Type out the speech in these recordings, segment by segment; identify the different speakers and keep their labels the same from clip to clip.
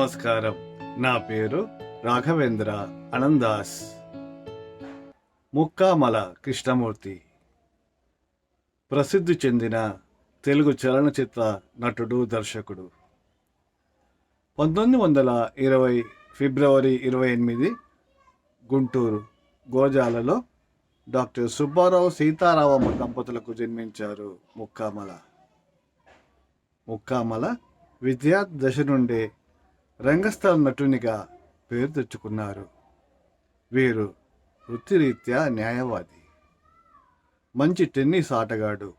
Speaker 1: నమస్కారం. నా పేరు రాఘవేంద్ర అనందాస్. ముక్కామల కృష్ణమూర్తి. ప్రసిద్ధి చెందిన తెలుగు చలనచిత్ర నటుడు దర్శకుడు. పంతొమ్మిది వందల ఇరవై ఫిబ్రవరి ఇరవై ఎనిమిది గుంటూరు గోజాలలో డాక్టర్ సుబ్బారావు సీతారామమ్మ దంపతులకు జన్మించారు ముక్కామల. ముక్కామల విద్యార్థి దశ నుండే రంగస్థల నటునిగా పేరు తెచ్చుకున్నారు. వీరు వృత్తిరీత్యా న్యాయవాది. మంచి టెన్నిస్ ఆటగాడు.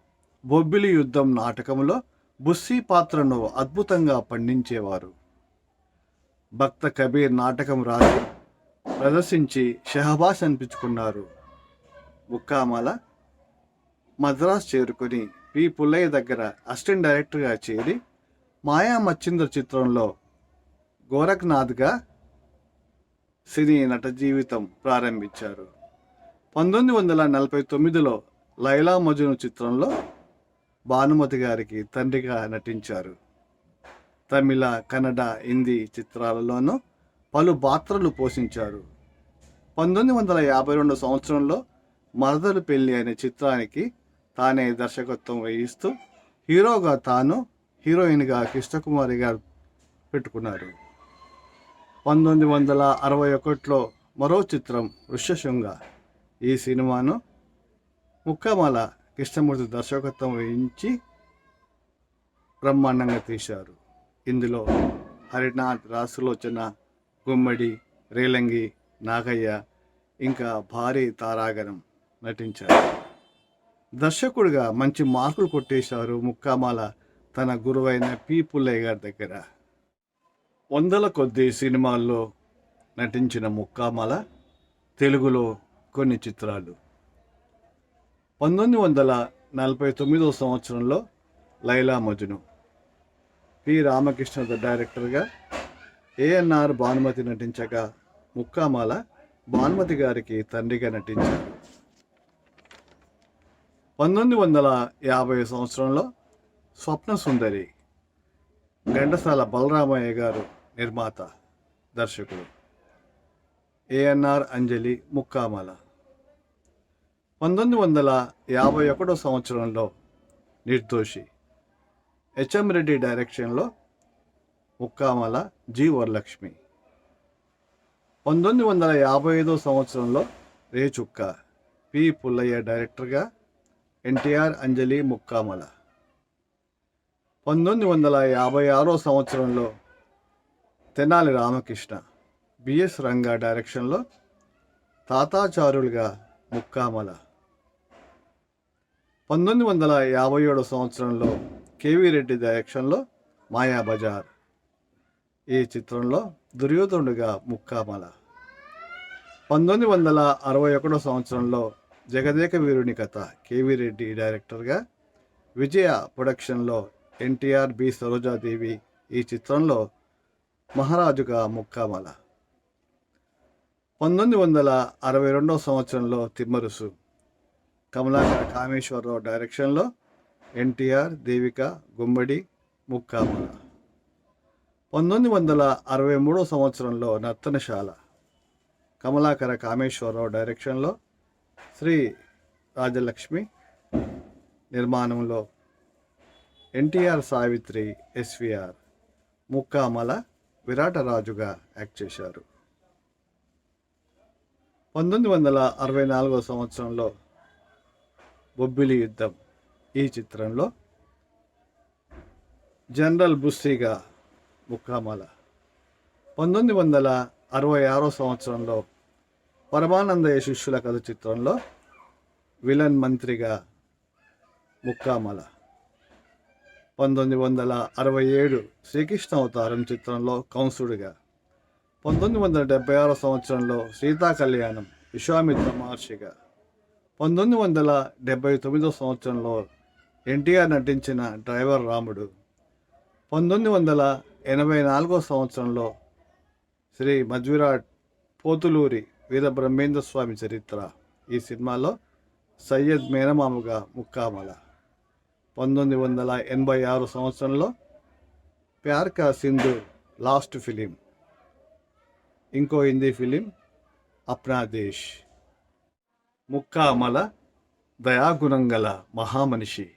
Speaker 1: బొబ్బిలి యుద్ధం నాటకంలో బుస్సీ పాత్రను అద్భుతంగా పండించేవారు. భక్త కబీర్ నాటకం రాసి ప్రదర్శించి షహబాస్ అనిపించుకున్నారు. ముక్కామల మద్రాస్ చేరుకొని పి. పుల్లయ్య దగ్గర అసిస్టెంట్ డైరెక్టర్గా చేరి మాయా మచ్చింద్ర చిత్రంలో గోరఖ్నాథ్గా సినీ నట జీవితం ప్రారంభించారు. పంతొమ్మిది వందల నలభై తొమ్మిదిలో లైలా మజును చిత్రంలో భానుమతి గారికి తండ్రిగా నటించారు. తమిళ కన్నడ హిందీ చిత్రాలలోనూ పలు పాత్రలు పోషించారు. పంతొమ్మిది వందల యాభై రెండు సంవత్సరంలో మరదలు పెళ్ళి అనే చిత్రానికి తానే దర్శకత్వం వహిస్తూ హీరోగా తాను హీరోయిన్గా కృష్ణకుమారి గారు పెట్టుకున్నారు. పంతొమ్మిది వందల అరవై ఒకటిలో మరో చిత్రం ఋష్యశృంగ ఈ సినిమాను ముక్కమాల కృష్ణమూర్తి దర్శకత్వం వహించి బ్రహ్మాండంగా తీశారు. ఇందులో హరినాథ్ రాసులోచన గుమ్మడి రేలంగి నాగయ్య ఇంకా భారీ తారాగణం నటించారు. దర్శకుడిగా మంచి మార్కులు కొట్టేశారు ముక్కామాల తన గురువైన పి. పుల్లయ్య గారి దగ్గర. వందల కొద్ది సినిమాల్లో నటించిన ముక్కామాల తెలుగులో కొన్ని చిత్రాలు. పంతొమ్మిది వందల నలభై తొమ్మిదో సంవత్సరంలో లైలా మజును పి. రామకృష్ణ డైరెక్టర్గా ఏఎన్ఆర్ భానుమతి నటించగా ముక్కామాల భానుమతి గారికి తండ్రిగా నటించారు. పంతొమ్మిది వందల యాభై సంవత్సరంలో స్వప్న సుందరి ఘంటసాల బలరామయ్య గారు నిర్మాత దర్శకుడు. ఏఎన్ఆర్ అంజలి ముక్కామాల. పంతొమ్మిది వందల యాభై ఒకటో సంవత్సరంలో నిర్దోషి. హెచ్ఎం రెడ్డి డైరెక్షన్లో ముక్కామల జి వరలక్ష్మి. పంతొమ్మిది వందల యాభై ఐదో సంవత్సరంలో రేచుక్క పి పుల్లయ్య డైరెక్టర్గా ఎన్టీఆర్ అంజలి ముక్కామల. పంతొమ్మిది వందల యాభై ఆరో సంవత్సరంలో తెనాలి రామకృష్ణ బిఎస్ రంగా డైరెక్షన్లో తాతాచారులుగా ముక్కామల. పంతొమ్మిది వందల యాభై ఏడో సంవత్సరంలో కేవీ రెడ్డి డైరెక్షన్లో మాయాబజార్ ఈ చిత్రంలో దుర్యోధనుడిగా ముక్కామల. పంతొమ్మిది వందల అరవై ఒకటో సంవత్సరంలో జగదేక వీరుని కథ కేవీ రెడ్డి డైరెక్టర్గా విజయ ప్రొడక్షన్లో ఎన్టీఆర్ బి సరోజాదేవి ఈ చిత్రంలో మహారాజుగా ముక్కామల. పంతొమ్మిది వందల అరవై రెండవ సంవత్సరంలో తిమ్మరుసు. కమలాకర కామేశ్వరరావు డైరెక్షన్లో ఎన్టీఆర్ దేవిక గుమ్మడి ముక్కామల. పంతొమ్మిది వందల అరవై మూడో సంవత్సరంలో నర్తనశాల. కమలాకర కామేశ్వరరావు డైరెక్షన్లో శ్రీ రాజలక్ష్మి నిర్మాణంలో ఎన్టీఆర్ సావిత్రి ఎస్విఆర్. ముక్కామల విరాటరాజుగా యాక్ట్ చేశారు. పంతొమ్మిది వందల అరవై నాలుగో సంవత్సరంలో బొబ్బిలి యుద్ధం ఈ చిత్రంలో జనరల్ బుస్సీగా ముక్కామల పంతొమ్మిది వందల అరవై ఆరో సంవత్సరంలో పరమానందయ్య శిష్యుల కథ చిత్రంలో విలన్ మంత్రిగా ముక్కామల పంతొమ్మిది వందల అరవై ఏడు శ్రీకృష్ణ అవతారం చిత్రంలో కంసుడిగా పంతొమ్మిది వందల డెబ్బై ఆరో సంవత్సరంలో సీతా కళ్యాణం విశ్వామిత్ర మహర్షిగా. పంతొమ్మిది వందల డెబ్బై తొమ్మిదో సంవత్సరంలో ఎన్టీఆర్ నటించిన డ్రైవర్ రాముడు. పంతొమ్మిది వందల ఎనభై నాలుగో సంవత్సరంలో శ్రీ మధ్విరాట్ పోతులూరి వీర బ్రహ్మేంద్ర స్వామి చరిత్ర ఈ సినిమాలో సయ్యద్ మేనమామగా ముక్కామల. పంతొమ్మిది వందల ఎనభై ఆరు సంవత్సరంలో ప్యార్ కా సింధు లాస్ట్ ఫిలిం ఇంకో హిందీ ఫిలిం అప్నా దేశ్. ముక్కామల దయాగుణం గల మహామనిషి.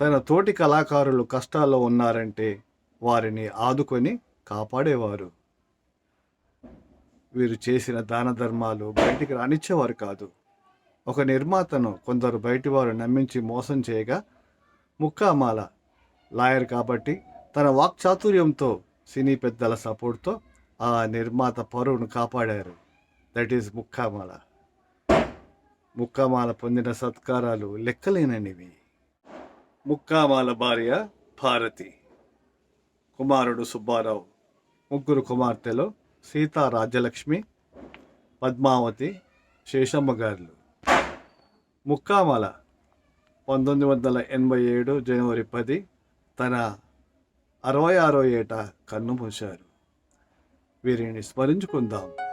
Speaker 1: తన తోటి కళాకారులు కష్టాల్లో ఉన్నారంటే వారిని ఆదుకొని కాపాడేవారు. వీరు చేసిన దాన ధర్మాలు బయటికి రానిచ్చేవారు కాదు. ఒక నిర్మాతను కొందరు బయటివారు నమ్మించి మోసం చేయగా ముక్కామాల లాయర్ కాబట్టి తన వాక్చాతుర్యంతో సినీ పెద్దల సపోర్ట్తో ఆ నిర్మాత పరువును కాపాడారు. That is ముక్కామాల. ముక్కామాల పొందిన సత్కారాలు లెక్కలేననివి. ముక్కామాల భార్య భారతి. కుమారుడు సుబ్బారావు. ముగ్గురు కుమార్తెలు సీతా రాజ్యలక్ష్మి పద్మావతి శేషమ్మ గారులు ముక్కామాల పంతొమ్మిది వందల ఎనభై ఏడు జనవరి పది తన అరవై ఆరో ఏట కన్ను మూశారు. వీరిని స్మరించుకుందాం.